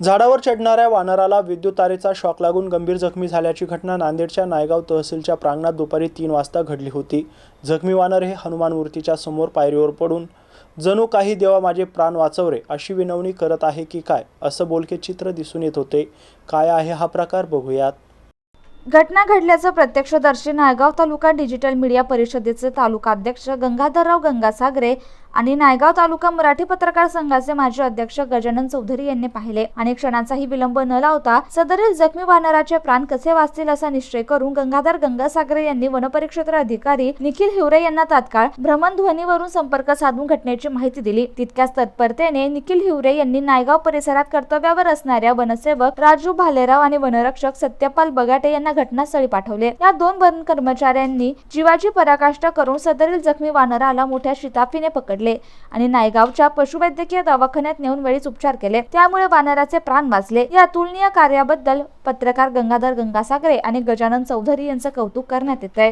झाडावर चढणाऱ्या वानराला विद्युत तारेचा शॉक लागून गंभीर जखमी झाल्याची घटना नांदेडच्या नायगाव तहसीलच्या प्रांगणात दुपारी तीन वाजता घडली होती. जखमी वानर हे हनुमान मूर्तीच्या समोर पायरीवर पडून जणू काही देवा माझे प्राण वाचवरे अशी विनवणी करत आहे की काय? असं बोलके चित्र दिसून येत होते. काय आहे हा प्रकार? बघूयात. घटना घडल्याचं प्रत्यक्षदर्शी नायगाव तालुका डिजिटल मीडिया परिषदेचे तालुका अध्यक्ष गंगाधरराव गंगासागरे आणि नायगाव तालुका मराठी पत्रकार संघाचे माजी अध्यक्ष गजानन चौधरी यांनी पाहिले. आणि क्षणाचाही विलंब न लावता सदरील जखमी वानराचे प्राण कसे वाचतील असा निश्चय करून गंगाधर गंगासागरे यांनी वनपरिक्षेत्र अधिकारी निखिल हिवरे यांना तात्काळ भ्रमणध्वनीवरून संपर्क साधून घटनेची माहिती दिली. तितक्याच तत्परतेने निखिल हिवरे यांनी नायगाव परिसरात कर्तव्यावर असणाऱ्या वनसेवक राजू भालेराव आणि वनरक्षक सत्यपाल बगाटे यांना घटनास्थळी पाठवले. या दोन वन कर्मचाऱ्यांनी जीवाची पराकाष्ठा करून सदरील जखमी वानराला मोठ्या शिताफीने पकडले आणि नायगावच्या पशुवैद्यकीय दवाखान्यात नेऊन वेळीच उपचार केले. त्यामुळे वानराचे प्राण वाचले. या अतुलनीय कार्याबद्दल पत्रकार गंगाधर गंगासागरे आणि गजानन चौधरी यांचं कौतुक करण्यात येत आहे